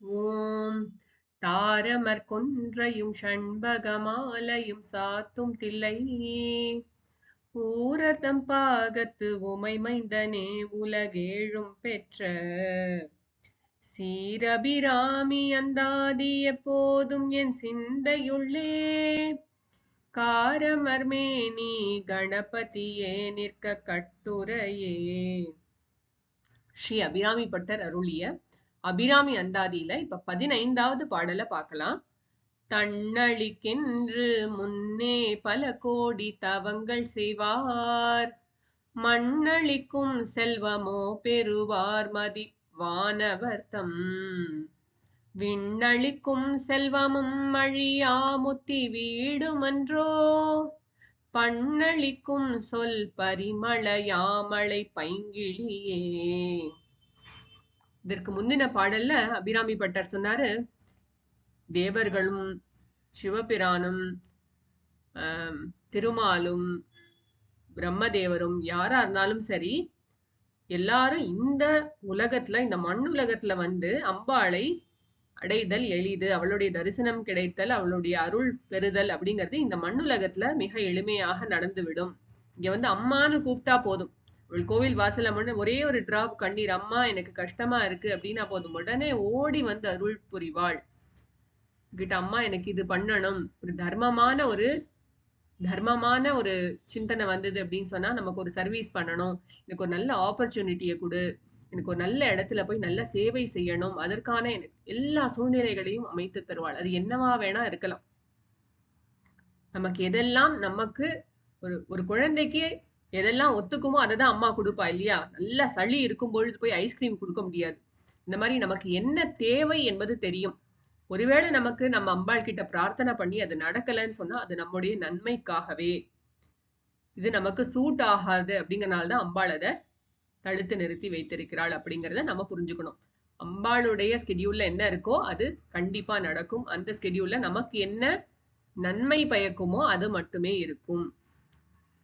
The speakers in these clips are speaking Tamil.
ஓம். தாரமர் கொன்றையும் ஷண்பகமாலையும் சாத்தும் தில்லை. ஊரதம் பாகத்து உமை மைந்தனே உலகேழும் பெற்ற. சீரபிராமி அந்தாதி எப்போதும் என் சிந்தையுள்ளே. காரமர்மேனி கணபதியே நிற்க கட்டுரையே. ஸ்ரீ அபிராமி பட்டர் அருளிய அபிராமி அந்தாதியில இப்ப பதினைந்தாவது பாடல பார்க்கலாம். தன்னழிக்கென்று முன்னே பல கோடி தவங்கள் செய்வார். மண்ணளிக்கும் செல்வமோ பெறுவார் மதி வானவர்த்தம். விண்ணளிக்கும் செல்வமும் மழியா முத்தி வீடுமன்றோ? பண்ணளிக்கும் சொல் பரிமளையாமலை பைங்கிழியே. இதற்கு முந்தின பாடல்ல அபிராமி பட்டர் சொன்னாரு தேவர்களும் சிவபிரானும் திருமாலும் பிரம்மதேவரும் யாரா இருந்தாலும் சரி எல்லாரும் இந்த உலகத்துல இந்த மண் உலகத்துல வந்து அம்பாளை அடைதல் எளிது அவளுடைய தரிசனம் கிடைத்தல் அவளுடைய அருள் பெறுதல் அப்படிங்கிறது இந்த மண்ணுலகத்துல மிக எளிமையாக நடந்துவிடும். இங்க வந்து அம்மான்னு கூப்பிட்டா போதும். கோவில் வாசல்ல மண்ணு ஒரே ஒரு டிராப் கண்ணீர் அம்மா எனக்கு கஷ்டமா இருக்கு அப்படின்னா போதும். உடனே ஓடி வந்து அருள் புரிவாள் கிட்ட அம்மா எனக்கு இது பண்ணணும். ஒரு தர்மமான ஒரு தர்மமான ஒரு சிந்தனை வந்தது அப்படின்னு சொன்னா நமக்கு ஒரு சர்வீஸ் பண்ணணும். எனக்கு ஒரு நல்ல ஆப்பர்ச்சுனிட்டியை கொடு. எனக்கு ஒரு நல்ல இடத்துல போய் நல்ல சேவை செய்யணும். அதற்கான எனக்கு எல்லா சூழ்நிலைகளையும் அமைத்து தருவாள். அது என்னவா வேணா இருக்கலாம். நமக்கு எதெல்லாம் நமக்கு ஒரு ஒரு குழந்தைக்கு எதெல்லாம் ஒத்துக்குமோ அதை தான் அம்மா கொடுப்பா இல்லையா? நல்லா சளி இருக்கும் பொழுது போய் ஐஸ்கிரீம் கொடுக்க முடியாது. இந்த மாதிரி நமக்கு என்ன தேவை என்பது தெரியும். ஒருவேளை நமக்கு நம்ம அம்பாள் கிட்ட பிரார்த்தனை பண்ணி அது நடக்கலைன்னு சொன்னா அது நம்முடைய நன்மைக்காகவே. இது நமக்கு சூட் ஆகாது அப்படிங்கறனால தான் அம்பாள் அதை தடுத்து நிறுத்தி வைத்திருக்கிறாள் அப்படிங்கிறத நம்ம புரிஞ்சுக்கணும். அம்பாளுடைய ஸ்கெடியூல்ல என்ன இருக்கோ அது கண்டிப்பா நடக்கும். அந்த ஸ்கெடியூல்ல நமக்கு என்ன நன்மை பயக்குமோ அது மட்டுமே இருக்கும்.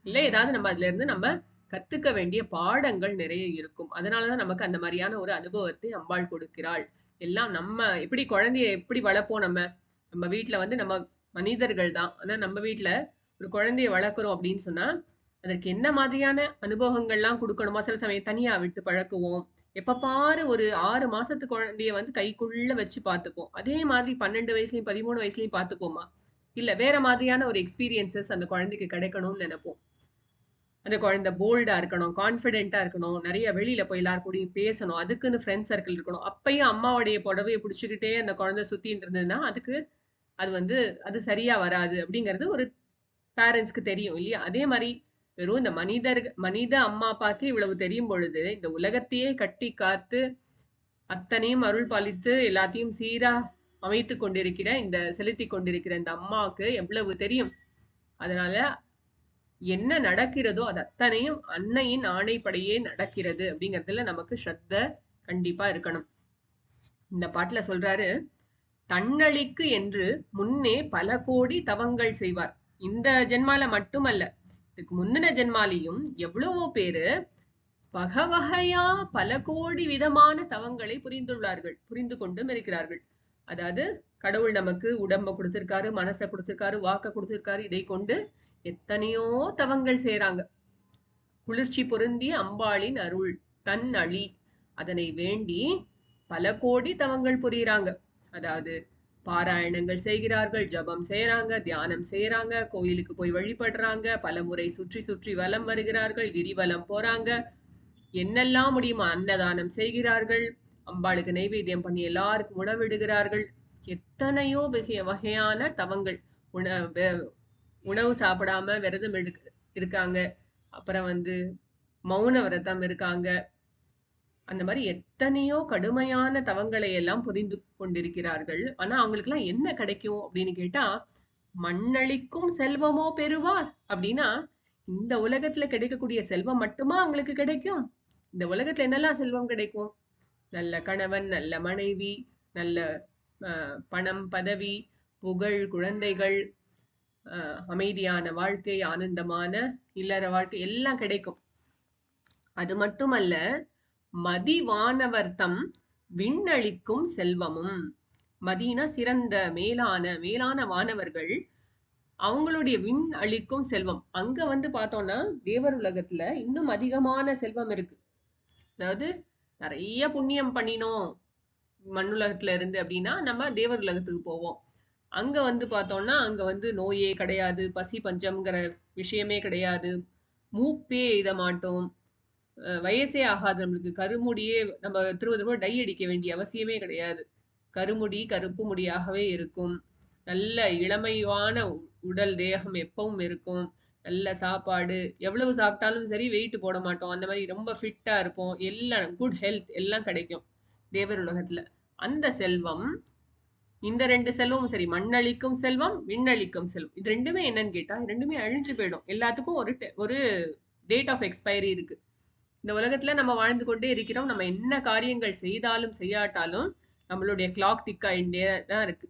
இல்ல ஏதாவது நம்ம அதுல இருந்து நம்ம கத்துக்க வேண்டிய பாடங்கள் நிறைய இருக்கும். அதனாலதான் நமக்கு அந்த மாதிரியான ஒரு அனுபவத்தை அம்பாள் கொடுக்கிறாள். எல்லாம் நம்ம எப்படி குழந்தைய எப்படி வளர்ப்போம் நம்ம? நம்ம வீட்டுல வந்து நம்ம மனிதர்கள் தான். ஆனா நம்ம வீட்டுல ஒரு குழந்தைய வளர்க்குறோம் அப்படின்னு சொன்னா அதற்கு என்ன மாதிரியான அனுபவங்கள்லாம் கொடுக்கணுமா? சில சமயம் தனியா விட்டு பழக்குவோம். எப்ப பாரு ஒரு ஆறு மாசத்து குழந்தைய வந்து கைக்குள்ள வச்சு பார்த்துப்போம். அதே மாதிரி பன்னெண்டு வயசுலயும் பதிமூணு வயசுலயும் பார்த்துப்போமா? இல்ல வேற மாதிரியான ஒரு எக்ஸ்பீரியன்சஸ் அந்த குழந்தைக்கு கிடைக்கணும்னு நினைப்போம். அந்த குழந்தை போல்டா இருக்கணும் கான்பிடென்ட்டா இருக்கணும் நிறைய வெளியில போய் எல்லார் கூடயும் பேசணும் அதுக்குன்னு ஃப்ரெண்ட் சர்க்கிள் இருக்கணும். அப்பயும் அம்மாவுடைய புடவையை பிடிச்சிக்கிட்டே அந்த குழந்தை சுத்தின்னு இருந்ததுன்னா அதுக்கு அது வந்து அது சரியா வராது அப்படிங்கிறது ஒரு பேரண்ட்ஸ்க்கு தெரியும் இல்லையா? அதே மாதிரி வெறும் இந்த மனிதர் மனித அம்மா அப்பாக்கே இவ்வளவு தெரியும் பொழுது இந்த உலகத்தையே கட்டி காத்து அத்தனையும் அருள் பாலித்து எல்லாத்தையும் சீரா அமைத்து கொண்டிருக்கிற இந்த செலுத்தி கொண்டிருக்கிற இந்த அம்மாவுக்கு எவ்வளவு தெரியும்? அதனால என்ன நடக்கிறதோ அது அத்தனையும் அன்னையின் ஆணைப்படையே நடக்கிறது அப்படிங்கறதுல நமக்கு ஸ்ரத்த கண்டிப்பா இருக்கணும். இந்த பாட்டுல சொல்றாரு தன்னழிக்கு என்று முன்னே பல கோடி தவங்கள் செய்வார். இந்த ஜென்மால மட்டுமல்ல இதுக்கு முந்தின ஜென்மாலையும் எவ்வளவோ பேரு வகவகையா பல கோடி விதமான தவங்களை புரிந்துள்ளார்கள் புரிந்து கொண்டும் இருக்கிறார்கள். அதாவது கடவுள் நமக்கு உடம்ப கொடுத்திருக்காரு மனசை கொடுத்திருக்காரு வாக்க கொடுத்திருக்காரு இதை கொண்டு எத்தனையோ தவங்கள் செய்றாங்க. குளிர்ச்சி பொருந்திய அம்பாளின் அருள் தன் அழி அதனை வேண்டி பல கோடி தவங்கள் புரியுறாங்க. அதாவது பாராயணங்கள் செய்கிறார்கள் ஜபம் செய்யறாங்க தியானம் செய்யறாங்க கோயிலுக்கு போய் வழிபடுறாங்க பல முறை சுற்றி சுற்றி வலம் வருகிறார்கள் கிரிவலம் போறாங்க. என்னெல்லாம் முடியுமோ அன்னதானம் செய்கிறார்கள். அம்பாளுக்கு நைவேத்தியம் பண்ணி எல்லாருக்கும் உணவிடுகிறார்கள் எத்தனையோ வகையான தவங்கள் உண உணவு சாப்பிடாம விரதம் எடுக்க இருக்காங்க. அப்புறம் வந்து மௌன விரதம் இருக்காங்க. அந்த மாதிரி எத்தனையோ கடுமையான தவங்களை எல்லாம் புரிந்து கொண்டிருக்கிறார்கள். ஆனா அவங்களுக்கு எல்லாம் என்ன கிடைக்கும் அப்படின்னு கேட்டா மண்ணளிக்கும் செல்வமோ பெறுவார் அப்படின்னா இந்த உலகத்துல கிடைக்கக்கூடிய செல்வம் மட்டுமா அவங்களுக்கு கிடைக்கும்? இந்த உலகத்துல என்னெல்லாம் செல்வம் கிடைக்கும்? நல்ல கணவன் நல்ல மனைவி நல்ல ஆஹ், பணம் பதவி புகழ் குழந்தைகள் அமைதியான வாழ்க்கை ஆனந்தமான இல்லற வாழ்க்கை எல்லாம் கிடைக்கும். அது மட்டுமல்ல மதிவானவர்த்தம் விண்ணளிக்கும் செல்வமும். மதினா சிறந்த மேலான மேலான வானவர்கள் அவங்களுடைய விண் அளிக்கும் செல்வம். அங்க வந்து பார்த்தோம்னா தேவர் உலகத்துல இன்னும் அதிகமான செல்வம் இருக்கு. அதாவது நிறைய புண்ணியம் பண்ணினோம் மண்ணுலகத்துல இருந்து அப்படின்னா நம்ம தேவர் உலகத்துக்கு போவோம். அங்க வந்து பார்த்தோம்னா அங்க வந்து நோயே கிடையாது. பசி பஞ்சம்ங்கிற விஷயமே கிடையாது. மூப்பே இத மாட்டோம். வயசே ஆகாது நம்மளுக்கு. கருமுடியே நம்ம திரும்ப திரும்ப டை அடிக்க வேண்டிய அவசியமே கிடையாது. கருமுடி கருப்பு முடியாகவே இருக்கும். நல்ல இளமையான உடல் தேகம் எப்பவும் இருக்கும். நல்ல சாப்பாடு. எவ்வளவு சாப்பிட்டாலும் சரி வெயிட் போட மாட்டோம். அந்த மாதிரி ரொம்ப ஃபிட்டா இருப்போம். எல்லாம் குட் ஹெல்த் எல்லாம் கிடைக்கும். தேவர் உலகத்துல. அந்த செல்வம் இந்த ரெண்டு செல்வமும் சரி மண்ணளிக்கும் செல்வம் விண்ணளிக்கும் செல்வம். இது ரெண்டுமே என்னன்னு கேட்டா ரெண்டுமே அழிஞ்சு போயிடும். எல்லாத்துக்கும் ஒரு ஒரு டேட் ஆஃப் எக்ஸ்பைரி இருக்கு. இந்த உலகத்துல நம்ம வாழ்ந்து கொண்டே இருக்கிறோம். நம்ம என்ன காரியங்கள் செய்தாலும் செய்யாட்டாலும் நம்மளுடைய கிளாக் டிக் ஆயிட்டே தான் இருக்கு.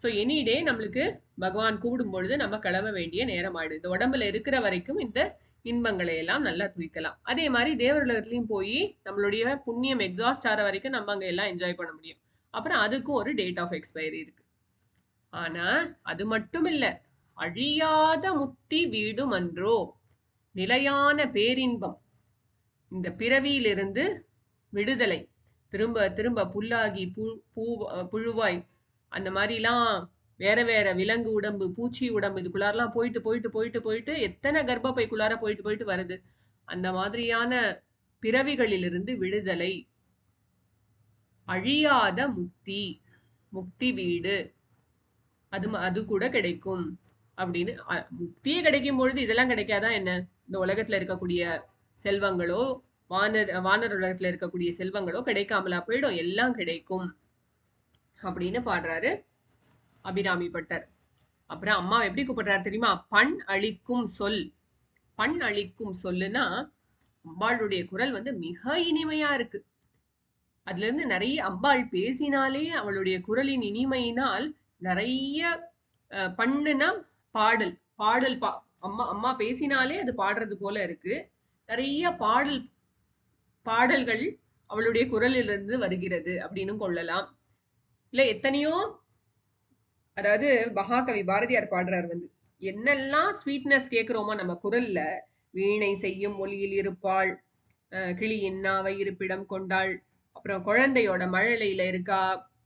ஸோ எனி டே நம்மளுக்கு பகவான் கூடும் பொழுது நம்ம கிளம்ப வேண்டிய நேரம் ஆயிடும் இந்த உடம்புல இருக்கிற வரைக்கும் இந்த இன்பங்களை எல்லாம் நல்லா துவிக்கலாம் அதே மாதிரி தேவர் உலகத்துலயும் போய் நம்மளுடைய புண்ணியம் எக்ஸாஸ்ட் ஆகிற வரைக்கும் நம்ம அங்க எல்லாம் என்ஜாய் பண்ண முடியும். அப்புறம் அதுக்கும் ஒரு டேட் ஆஃப் எக்ஸ்பைரி இருக்கு. ஆனா அது மட்டும் இல்ல. அழியாத முத்தி வீடும் அன்றோ நிலையான பேரின்பம். இந்த பிறவியிலிருந்து விடுதலை. திரும்ப திரும்ப புல்லாகி பூ பூ புழுவாய். அந்த மாதிரிலாம் வேற வேற விலங்கு உடம்பு பூச்சி உடம்பு இதுக்குள்ளாரெல்லாம் போயிட்டு போயிட்டு போயிட்டு போயிட்டு எத்தனை கர்ப்பப்பைக்குள்ளார போயிட்டு போயிட்டு வருது? அந்த மாதிரியான பிறவிகளிலிருந்து விடுதலை. அழியாத முக்தி முக்தி வீடு. அது அது கூட கிடைக்கும். அப்படின்னு முக்தியே கிடைக்கும் பொழுது இதெல்லாம் கிடைக்காதா என்ன? இந்த உலகத்துல இருக்கக்கூடிய செல்வங்களோ வானர் வானர் உலகத்துல இருக்கக்கூடிய செல்வங்களோ கிடைக்காமலா போயிடும். எல்லாம் கிடைக்கும். அப்படின்னு பாடுறாரு அபிராமி பட்டர். அப்புறம் அம்மா எப்படி கூப்பிடுறாரு தெரியுமா? பண் அழிக்கும் சொல். பண் அழிக்கும் சொல்லுன்னா அம்பாளுடைய குரல் வந்து மிக இனிமையா இருக்கு. அதுல இருந்து நிறைய அம்பாள் பேசினாலே அவளுடைய குரலின் இனிமையினால் நிறைய பண்ணுனா பாடல். பாடல் பா அம்மா அம்மா பேசினாலே அது பாடுறது போல இருக்கு. நிறைய பாடல் பாடல்கள் அவளுடைய குரலிலிருந்து வருகிறது அப்படின்னு கொள்ளலாம். இல்ல எத்தனையோ அதாவது மகாகவி பாரதியார் பாடுறார் வந்து. என்னெல்லாம் ஸ்வீட்னஸ் கேக்குறோமோ நம்ம குரல்ல வீணை செய்யும் மொழியில் இருப்பாள். கிளி என்னாவை இருப்பிடம் கொண்டாள். அப்புறம் குழந்தையோட மழலையில இருக்கா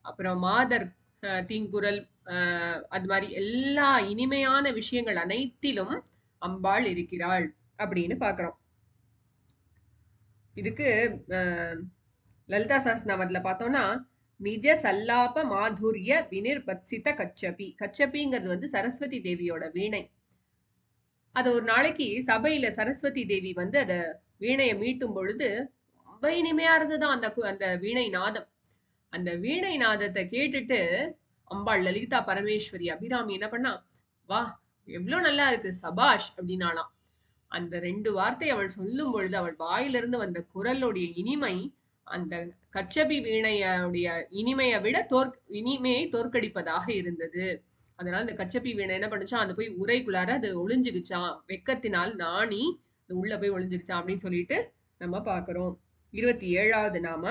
அப்புறம் மாதர் அஹ் தீங்குரல் அஹ் அது மாதிரி எல்லா இனிமையான விஷயங்கள் அனைத்திலும் அம்பாள் இருக்கிறாள் அப்படின்னு பாக்குறோம். இதுக்கு அஹ் லலிதா சஹஸ்ரநாமத்துல பார்த்தோம்னா நிஜ சல்லாப மாதுரிய வினிர்பத்சித கச்சபி. கச்சபிங்கிறது வந்து சரஸ்வதி தேவியோட வீணை. அது ஒரு நாளைக்கு சபையில சரஸ்வதி தேவி வந்து அத வீணையை மீட்டும் பொழுது ரொம்ப இனிமையா இருந்ததுதான் அந்த கு- அந்த வீணை நாதம். அந்த வீணை நாதத்தை கேட்டுட்டு அம்பாள் லலிதா பரமேஸ்வரி அபிராமி என்ன பண்ணா வா எவ்வளவு நல்லா இருக்கு சபாஷ் அப்படின்னாலாம் அந்த ரெண்டு வார்த்தை அவள் சொல்லும் பொழுது அவள் வாயிலிருந்து வந்த குரலுடைய இனிமை அந்த கச்சபி வீணையுடைய இனிமையை விட தோற் இனிமையை தோற்கடிப்பதாக இருந்தது. அதனால இந்த கச்சப்பி வீணை என்ன பண்ணுச்சான் அது போய் உரைக்குள்ளார அது ஒளிஞ்சுக்குச்சான் வெக்கத்தினால் நாணி அது உள்ள போய் ஒளிஞ்சுக்குச்சான் அப்படின்னு சொல்லிட்டு நம்ம பாக்குறோம் இருபத்தி ஏழாவது நாம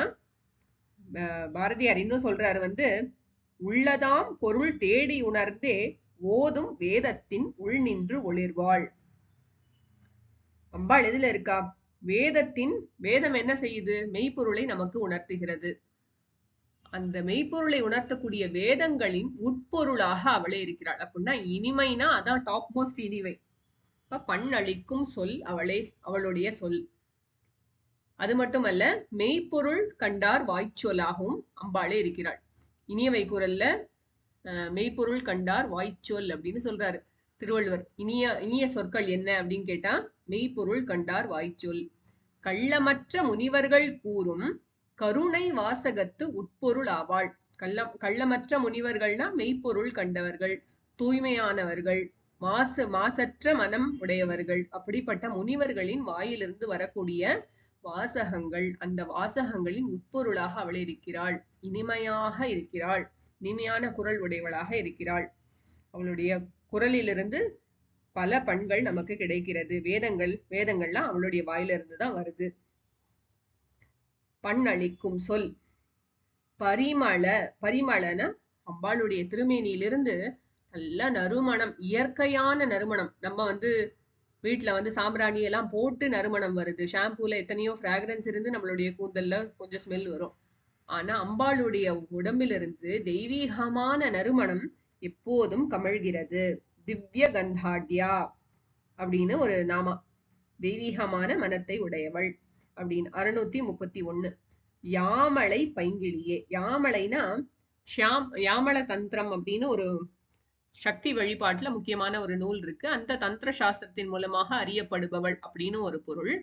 பாரதியார் இன்னும் சொல்றாரு வந்து உள்ளதாம் பொருள் தேடி உணர்ந்தே ஓதும் வேதத்தின் உள் நின்று ஒளிர்வாள். அம்பாள் எதுல இருக்கா? வேதத்தின் வேதம் என்ன செய்யுது? மெய்ப்பொருளை நமக்கு உணர்த்துகிறது. அந்த மெய்ப்பொருளை உணர்த்தக்கூடிய வேதங்களின் உட்பொருளாக அவளே இருக்கிறாள். அப்படின்னா இனிமைனா அதான் டாப் மோஸ்ட் இனிமை இப்ப சொல் அவளே அவளுடைய சொல். அது மட்டுமல்ல மெய்ப்பொருள் கண்டார் வாய்ச்சொலாகவும் அம்பாளே இருக்கிறாள். இனியவை குரல்ல மெய்ப்பொருள் கண்டார் வாய்ச்சொல் அப்படின்னு சொல்றாரு திருவள்ளுவர். இனிய இனிய சொற்கள் என்ன அப்படின்னு கேட்டா மெய்ப்பொருள் கண்டார் வாய்ச்சொல். கள்ளமற்ற முனிவர்கள் கூறும் கருணை வாசகத்து உட்பொருள் ஆவாள். கள்ளம் கள்ளமற்ற முனிவர்கள்னா மெய்ப்பொருள் கண்டவர்கள் தூய்மையானவர்கள் மாசு மாசற்ற மனம் உடையவர்கள். அப்படிப்பட்ட முனிவர்களின் வாயிலிருந்து வரக்கூடிய வாசகங்கள் அந்த வாசகங்களின் உட்பொருளாக அவள் இருக்கிறாள். இனிமையாக இருக்கிறாள். இனிமையான குரல் உடையவளாக இருக்கிறாள். அவளுடைய குரலிலிருந்து பல பண்கள் நமக்கு கிடைக்கிறது. வேதங்கள் வேதங்கள்லாம் அவளுடைய வாயிலிருந்து தான் வருது. பண் அளிக்கும் சொல். பரிமள பரிமளன அம்பாளுடைய திருமேனியிலிருந்து நல்ல நறுமணம் இயற்கையான நறுமணம். நம்ம வந்து வீட்டில் வந்து சாம்பிராணி எல்லாம் போட்டு நறுமணம் வருது. ஷாம்பூல எத்தனையோ ஃப்ராக்ரன்ஸ் இருந்து நம்மளுடைய கூந்தலில் கொஞ்சம் ஸ்மெல் வரும். ஆனா அம்பாளுடைய உடம்பிலிருந்து தெய்வீகமான நறுமணம் எப்போதும் கமழ்கிறது. திவ்ய கந்தாட்யா அப்படின்னு ஒரு நாமா. தெய்வீகமான மனத்தை உடையவள் அப்படின்னு. அறுநூத்தி முப்பத்தி ஒண்ணு. யாமலை பைங்கிழியே யாமலைனா ஷியாம் யாமல தந்திரம் அப்படின்னு ஒரு சக்தி வழிபாட்டுல முக்கியமான ஒரு நூல் இருக்கு. அந்த தந்திர சாஸ்திரத்தின் மூலமாக அறியப்படுபவள் அப்படின்னு ஒரு பொருள்.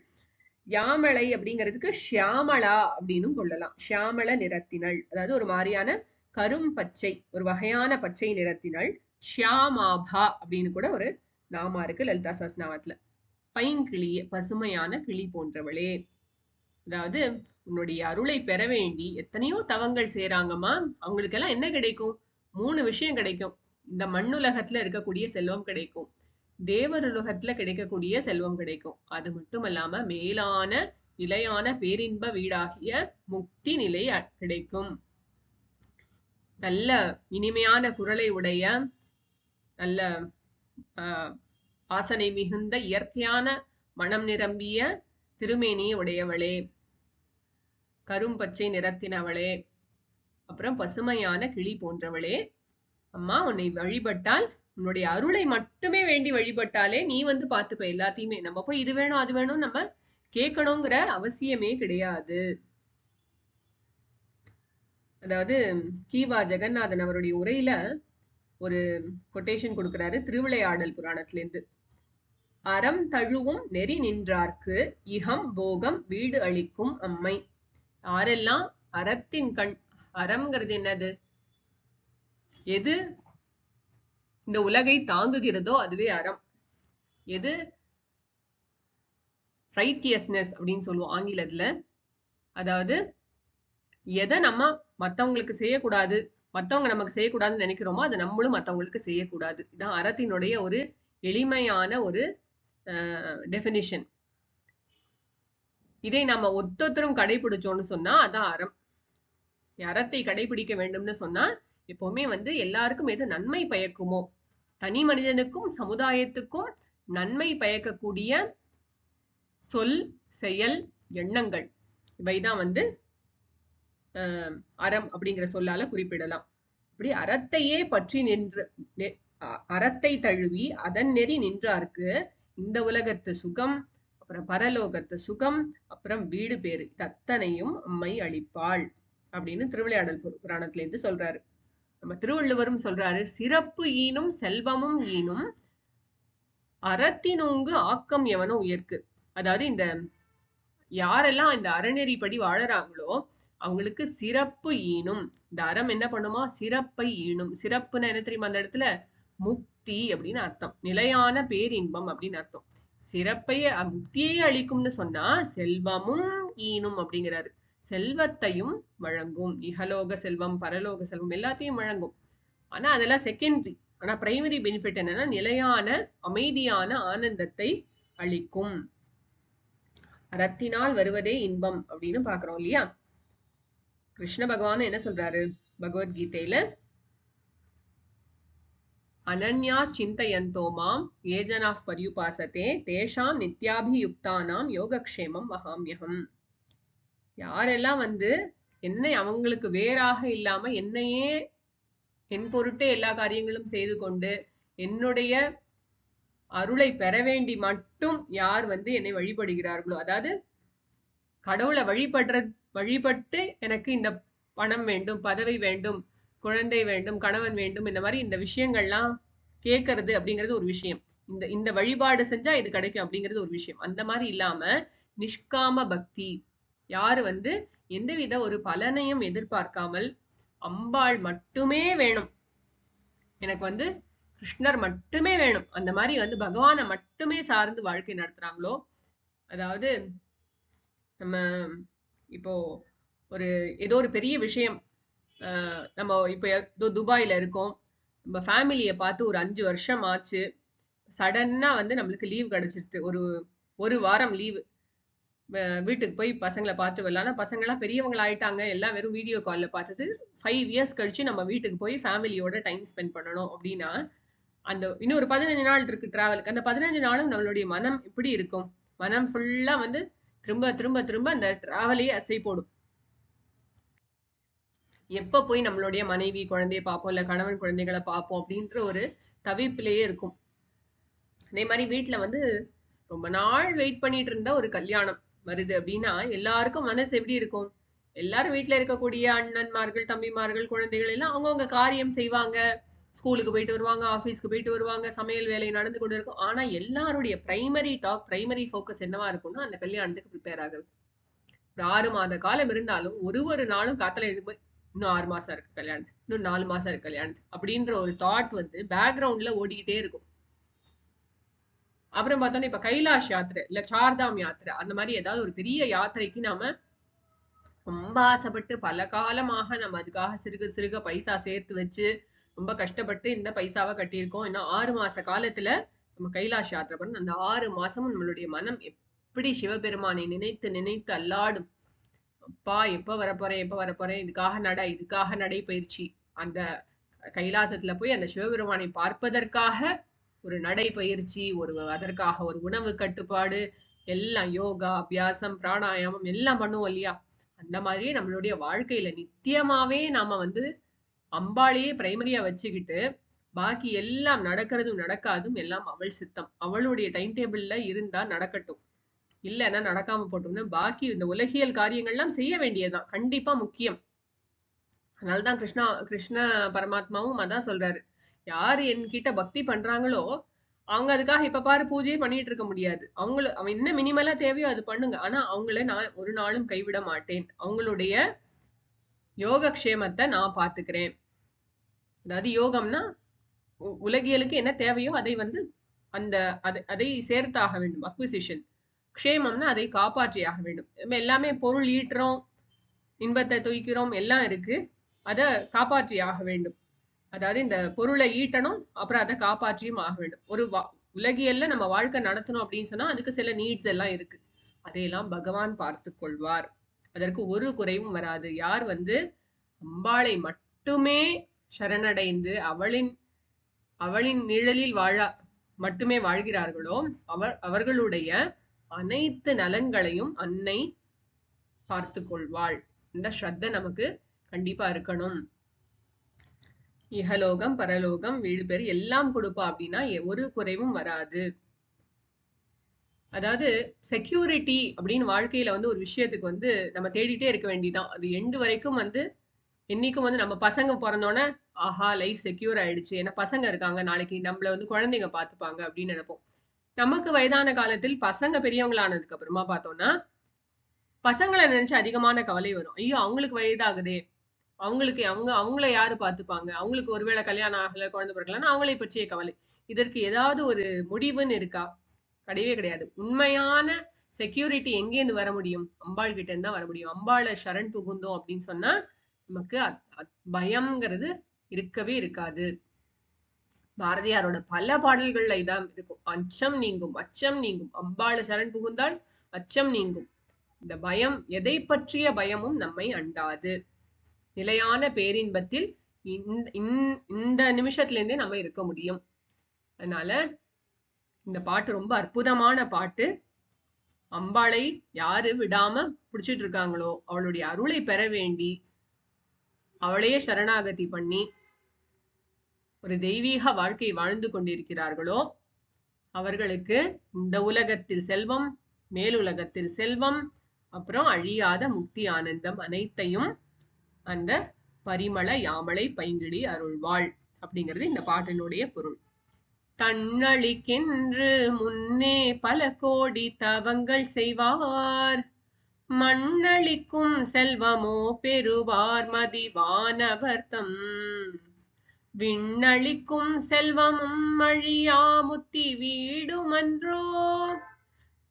யாமலை அப்படிங்கிறதுக்கு ஷியாமளா அப்படின்னு கொள்ளலாம். ஷியாமள நிறத்தினள். அதாவது ஒரு மாதிரியான கரும் பச்சை ஒரு வகையான பச்சை நிறத்தினள். ஷியாமாபா அப்படின்னு கூட ஒரு நாமா இருக்கு லலிதா சஸ்நாமத்துல பைங்கிளியே பசுமையான கிளி போன்றவளே. அதாவது உன்னுடைய அருளை பெற வேண்டி எத்தனையோ தவங்கள் செய்யறாங்கம்மா அவங்களுக்கு எல்லாம் என்ன கிடைக்கும்? மூணு விஷயம் கிடைக்கும். இந்த மண்ணுலகத்துல இருக்கக்கூடிய செல்வம் கிடைக்கும். தேவருலகத்துல கிடைக்கக்கூடிய செல்வம் கிடைக்கும். அது மட்டுமல்லாம மேலான நிலையான பேரின்ப வீடாகிய முக்தி நிலை கிடைக்கும். நல்ல இனிமையான குரலை உடைய நல்ல ஆஹ், வாசனை மிகுந்த இயற்கையான மனம் நிரம்பிய திருமேனியை உடையவளே. கரும்பச்சை நிறத்தினவளே. அப்புறம் பசுமையான கிளி போன்றவளே. அம்மா உன்னை வழிபட்டால் உன்னுடைய அருளை மட்டுமே வேண்டி வழிபட்டாலே நீ வந்து பார்த்துப்ப எல்லாத்தையுமே. நம்ம போய் இது வேணும் அது வேணும் நம்ம கேட்கணுங்கிற அவசியமே கிடையாது. அதாவது கீவா ஜெகநாதன் அவருடைய உரையில ஒரு கொட்டேஷன் கொடுக்கிறாரு திருவிளையாடல் புராணத்துல இருந்து அறம் தழுவும் நெறி நின்றார்க்கு இகம் போகம் வீடு அளிக்கும் அம்மை. யாரெல்லாம் அறத்தின் கண் அறம்ங்கிறது என்னது? எது இந்த உலகை தாங்குகிறதோ அதுவே அறம். எது ரைட்டியஸ்னஸ் அப்படின்னு சொல்லுவோம் ஆங்கிலத்துல. அதாவது எதை நம்ம மத்தவங்களுக்கு செய்யக்கூடாது மத்தவங்க நமக்கு செய்யக்கூடாதுன்னு நினைக்கிறோமோ அதை நம்மளும் மத்தவங்களுக்கு செய்யக்கூடாது. இதான் அறத்தினுடைய ஒரு எளிமையான ஒரு டெஃபினிஷன் இதை நம்ம ஒத்தொத்தரும் கடைபிடிச்சோம்னு சொன்னா அதான் அறம். அறத்தை கடைபிடிக்க வேண்டும்னு சொன்னா எப்பவுமே வந்து எல்லாருக்கும் எது நன்மை பயக்குமோ? தனி மனிதனுக்கும் சமுதாயத்துக்கும் நன்மை பயக்கக்கூடிய சொல் செயல் எண்ணங்கள். இவைதான் வந்து ஆஹ் அறம் அப்படிங்கிற சொல்லால குறிப்பிடலாம். இப்படி அறத்தையே பற்றி நின்று நெ- அறத்தை தழுவி அதன் நெறி நின்றார்க்கு. இந்த உலகத்து சுகம் அப்புறம் பரலோகத்து சுகம் அப்புறம் வீடு பேரு. தத்தனையும் அம்மை அளிப்பாள் அப்படின்னு திருவிளையாடல் புராணத்துல இருந்து சொல்றாரு. நம்ம திருவள்ளுவரும் சொல்றாரு சிறப்பு ஈனும் செல்வமும் ஈனும் அறத்தினூங்கு ஆக்கம் எவனோ உயர்க்கு. அதாவது இந்த யாரெல்லாம் இந்த அறநெறிப்படி வாழறாங்களோ அவங்களுக்கு சிறப்பு ஈனும். இந்த அறம் என்ன பண்ணுமா? சிறப்பை ஈனும். சிறப்புன்னு என்ன தெரியுமா அந்த இடத்துல? முக்தி அப்படின்னு அர்த்தம். நிலையான பேரின்பம் அப்படின்னு அர்த்தம். சிறப்பையே முக்தியை அளிக்கும்னு சொன்னா செல்வமும் ஈனும் அப்படிங்கிறாரு. செல்வத்தையும் வழங்கும். இகலோக செல்வம் பரலோக செல்வம் எல்லாத்தையும் வழங்கும். ஆனா அதெல்லாம் செகண்டரி ஆனா பிரைமரி பெனிஃபிட் என்னன்னா நிலையான அமைதியான ஆனந்தத்தை அளிக்கும். அறத்தினால் வருவதே இன்பம் அப்படின்னு பாக்குறோம் இல்லையா? கிருஷ்ண பகவான் என்ன சொல்றாரு? பகவத்கீதையில அனன்யா சிந்தையந்தோமாம் ஏஜனாஃப் பரியுபாசத்தே தேஷாம் நித்யாபியுக்தானாம் யோகக்ஷேமம் மகாமியகம் யாரெல்லாம் வந்து என்னை அவங்களுக்கு வேறாக இல்லாம என்னையே என் பொருட்டே எல்லா காரியங்களும் செய்து கொண்டு என்னுடைய அருளை பெற வேண்டி மட்டும் யார் வந்து என்னை வழிபடுகிறார்களோ அதாவது கடவுளை வழிபடுற வழிபட்டு எனக்கு இந்த பணம் வேண்டும் பதவி வேண்டும் குழந்தை வேண்டும் கணவன் வேண்டும் இந்த மாதிரி இந்த விஷயங்கள்லாம் கேட்கறது அப்படிங்கிறது ஒரு விஷயம். இந்த இந்த வழிபாடு செஞ்சா இது கிடைக்கும் அப்படிங்கிறது ஒரு விஷயம். அந்த மாதிரி இல்லாம நிஷ்காம பக்தி யாரு வந்து எந்தவித ஒரு பலனையும் எதிர்பார்க்காமல் அம்பாள் மட்டுமே வேணும். எனக்கு வந்து கிருஷ்ணர் மட்டுமே வேணும். அந்த மாதிரி வந்து பகவானை மட்டுமே சார்ந்து வாழ்க்கை நடத்துறாங்களோ? அதாவது நம்ம இப்போ ஒரு ஏதோ ஒரு பெரிய விஷயம் ஆஹ் நம்ம இப்போ ஏதோ துபாயில இருக்கோம். நம்ம ஃபேமிலியை பார்த்து ஒரு அஞ்சு வருஷம் ஆச்சு. சடன்னா வந்து நம்மளுக்கு லீவ் கிடைச்சிருச்சு. ஒரு ஒரு வாரம் லீவு. வீட்டுக்கு போய் பசங்களை பார்த்து வரலாம் ஆனால் பசங்களாம் பெரியவங்களா ஆயிட்டாங்க. எல்லாம் வெறும் வீடியோ காலில் பார்த்தது ஃபைவ் இயர்ஸ் கழிச்சு நம்ம வீட்டுக்கு போய் ஃபேமிலியோட டைம் ஸ்பெண்ட் பண்ணணும் அப்படின்னா அந்த இன்னொரு பதினஞ்சு நாள் இருக்கு டிராவலுக்கு அந்த பதினஞ்சு நாளும் நம்மளுடைய மனம் இப்படி இருக்கும். மனம் ஃபுல்லாக வந்து திரும்ப திரும்ப திரும்ப அந்த டிராவலையே அசை போடும். எப்போ போய் நம்மளுடைய மனைவி குழந்தைய பார்ப்போம் இல்லை கணவன் குழந்தைகளை பார்ப்போம் அப்படின்ற ஒரு தவிப்பிலேயே இருக்கும். அதே மாதிரி வீட்டில் வந்து ரொம்ப நாள் வெயிட் பண்ணிட்டு இருந்த ஒரு கல்யாணம். வருது அப்படின்னா எல்லாருக்கும் மனசு எப்படி இருக்கும்? எல்லாரும் வீட்ல இருக்கக்கூடிய அண்ணன்மார்கள் தம்பிமார்கள் குழந்தைகள் எல்லாம் அவங்கவுங்க காரியம் செய்வாங்க. ஸ்கூலுக்கு போயிட்டு வருவாங்க ஆஃபீஸ்க்கு போயிட்டு வருவாங்க சமையல் வேலை நடந்து கொண்டு இருக்கும். ஆனா எல்லாருடைய பிரைமரி டாக் பிரைமரி ஃபோக்கஸ் என்னவா இருக்கும்னா அந்த கல்யாணத்துக்கு ப்ரிப்பேர் ஆகுது ஒரு ஆறு மாத காலம் இருந்தாலும் ஒரு ஒரு நாளும் காத்துல எழுந்து போய் இன்னும் ஆறு மாசம் இருக்கு கல்யாணத்துக்கு இன்னும் நாலு மாசம் இருக்கு கல்யாணத்துக்கு அப்படின்ற ஒரு தாட் வந்து பேக்ரவுண்ட்ல ஓடிக்கிட்டே இருக்கும். அப்புறம் பார்த்தோன்னா இப்ப கைலாஷ் யாத்திரை இல்ல சார்தாம் யாத்திரை அந்த மாதிரி ஏதாவது ஒரு பெரிய யாத்திரைக்கு நாம ரொம்ப ஆசைப்பட்டு பல காலமாக நம்ம அதுக்காக சிறுக சிறுக பைசா சேர்த்து வச்சு ரொம்ப கஷ்டப்பட்டு இந்த பைசாவை கட்டியிருக்கோம். இன்னும் ஆறு மாச காலத்துல நம்ம கைலாஷ் யாத்திரை பண்ண அந்த ஆறு மாசமும் நம்மளுடைய மனம் எப்படி சிவபெருமானை நினைத்து நினைத்து அல்லாடும். அப்பா எப்ப வரப்போறேன் எப்ப வரப்போறேன் இதுக்காக நடை இதுக்காக நடைபயிற்சி அந்த கைலாசத்துல போய் அந்த சிவபெருமானை பார்ப்பதற்காக ஒரு நடைபயிற்சி ஒரு அதற்காக ஒரு உணவு கட்டுப்பாடு எல்லாம் யோகா அபியாசம் பிராணாயாமம் எல்லாம் பண்ணுவோம் இல்லையா? அந்த மாதிரி நம்மளுடைய வாழ்க்கையில நித்தியமாவே நாம வந்து அம்பாளையே பிரைமரியா வச்சுக்கிட்டு பாக்கி எல்லாம் நடக்கிறதும் நடக்காதும் எல்லாம் அவள் சித்தம். அவளுடைய டைம் டேபிள்ல இருந்தா நடக்கட்டும். இல்லைன்னா நடக்காம போட்டோம்னா பாக்கி இந்த உலகியல் காரியங்கள்லாம் செய்ய வேண்டியதுதான். கண்டிப்பா முக்கியம். அதனாலதான் கிருஷ்ணா கிருஷ்ண பரமாத்மாவும் அதான் சொல்றாரு. யாரு என்கிட்ட பக்தி பண்றாங்களோ அவங்க அதுக்காக இப்ப பாரு பூஜையே பண்ணிட்டு இருக்க முடியாது. அவங்கள அவன் என்ன மினிமலா தேவையோ அது பண்ணுங்க. ஆனா அவங்கள நான் ஒரு நாளும் கைவிட மாட்டேன். அவங்களுடைய யோகக்ஷேமத்தை நான் பாத்துக்கிறேன் அதாவது யோகம்னா உ- உலகியலுக்கு என்ன தேவையோ அதை வந்து அந்த அதை அதை சேர்த்தாக வேண்டும். அக்விசிஷன் க்ஷேமம்னா அதை காப்பாற்றியாக வேண்டும். நம்ம எல்லாமே பொருள் ஈட்டுறோம் இன்பத்தை துய்க்கிறோம் எல்லாம் இருக்கு. அதை காப்பாற்றியாக வேண்டும். அதாவது இந்த பொருளை ஈட்டணும் அப்புறம் அதை காப்பாற்றியும் ஆக வேண்டும். ஒரு வா- உலகியல்ல நம்ம வாழ்க்கை நடத்தணும் அப்படின்னு சொன்னா அதுக்கு சில நீட்ஸ் எல்லாம் இருக்கு. அதையெல்லாம் பகவான் பார்த்து கொள்வார். அதற்கு ஒரு குறைவும் வராது. யார் வந்து அம்பாளை மட்டுமே சரணடைந்து அவளின் அவளின் நிழலில் வாழ மட்டுமே வாழ்கிறார்களோ அவர் அவர்களுடைய அனைத்து நலன்களையும் அன்னை பார்த்து கொள்வாள். இந்த ஸ்ரத்த நமக்கு கண்டிப்பா இருக்கணும். இகலோகம் பரலோகம் வீடு பேர் எல்லாம் கொடுப்பா அப்படின்னா ஒரு குறைவும் வராது. அதாவது செக்யூரிட்டி அப்படின்னு வாழ்க்கையில வந்து ஒரு விஷயத்துக்கு வந்து நம்ம தேடிட்டே இருக்க வேண்டிதான். அது எண்டு வரைக்கும் வந்து என்னைக்கும் வந்து நம்ம பசங்க பிறந்தோன்னே ஆஹா லைஃப் செக்யூர் ஆயிடுச்சு. ஏன்னா பசங்க இருக்காங்க நாளைக்கு நம்மள வந்து குழந்தைங்க பார்த்துப்பாங்க அப்படின்னு நினைப்போம். நமக்கு வயதான காலத்தில் பசங்க பெரியவங்களானதுக்கு அப்புறமா பார்த்தோம்னா பசங்களை நினைச்சு அதிகமான கவலை வரும். ஐயோ அவங்களுக்கு வயதாகுதே. அவங்களுக்கு அவங்க அவங்கள யாரு பார்த்துப்பாங்க? அவங்களுக்கு ஒருவேளை கல்யாணம் ஆகல குழந்தை பிறக்கலன்னா அவங்களை பற்றிய கவலை. இதற்கு ஏதாவது ஒரு முடிவுன்னு இருக்கா? கிடையவே கிடையாது. உண்மையான செக்யூரிட்டி எங்கேருந்து வர முடியும்? அம்பாள் கிட்ட இருந்து தான் வர முடியும். அம்பாளை சரண் புகுந்தோம் அப்படின்னு சொன்னா நமக்கு அத்- பயம்ங்கிறது இருக்கவே இருக்காது. பாரதியாரோட பல பாடல்கள்ல இதான் இருக்கும். அச்சம் நீங்கும் அச்சம் நீங்கும். அம்பாளை சரண் புகுந்தால் அச்சம் நீங்கும். இந்த பயம் எதை பற்றிய பயமும் நம்மை அண்டாது. நிலையான பேரின்பத்தில் இந்த இந்த- இந்த நிமிஷத்துல இருந்தே நம்ம இருக்க முடியும். அதனால இந்த பாட்டு ரொம்ப அற்புதமான பாட்டு. அம்பாளை யாரு விடாம பிடிச்சிட்டு இருக்காங்களோ அவளுடைய அருளை பெற வேண்டி அவளையே சரணாகதி பண்ணி ஒரு தெய்வீக வாழ்க்கை வாழ்ந்து கொண்டிருக்கிறார்களோ அவர்களுக்கு இந்த உலகத்தில் செல்வம் மேலுலகத்தில் செல்வம் அப்புறம் அழியாத முக்தி ஆனந்தம் அனைத்தையும் அந்த பரிமள யாமலை பைங்கிடி அருள்வாள் அப்படிங்கிறது இந்த பாட்டினுடைய பொருள். தன்னளிக்கென்று முன்னே பல கோடி தவங்கள் செய்வார். மண்ணளிக்கும் செல்வமோ பெறுவார் மதிவானவர்த்தம் விண்ணளிக்கும் செல்வமும் அழியா முத்தி வீடுமன்றோ.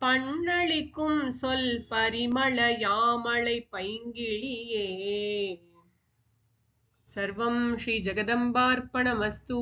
பண்ணளிக்கும் சொல் பரிமள யாமளை பைங்கிழியே. சர்வம் ஸ்ரீ ஜெகதம்பார்ப்பணமஸ்து.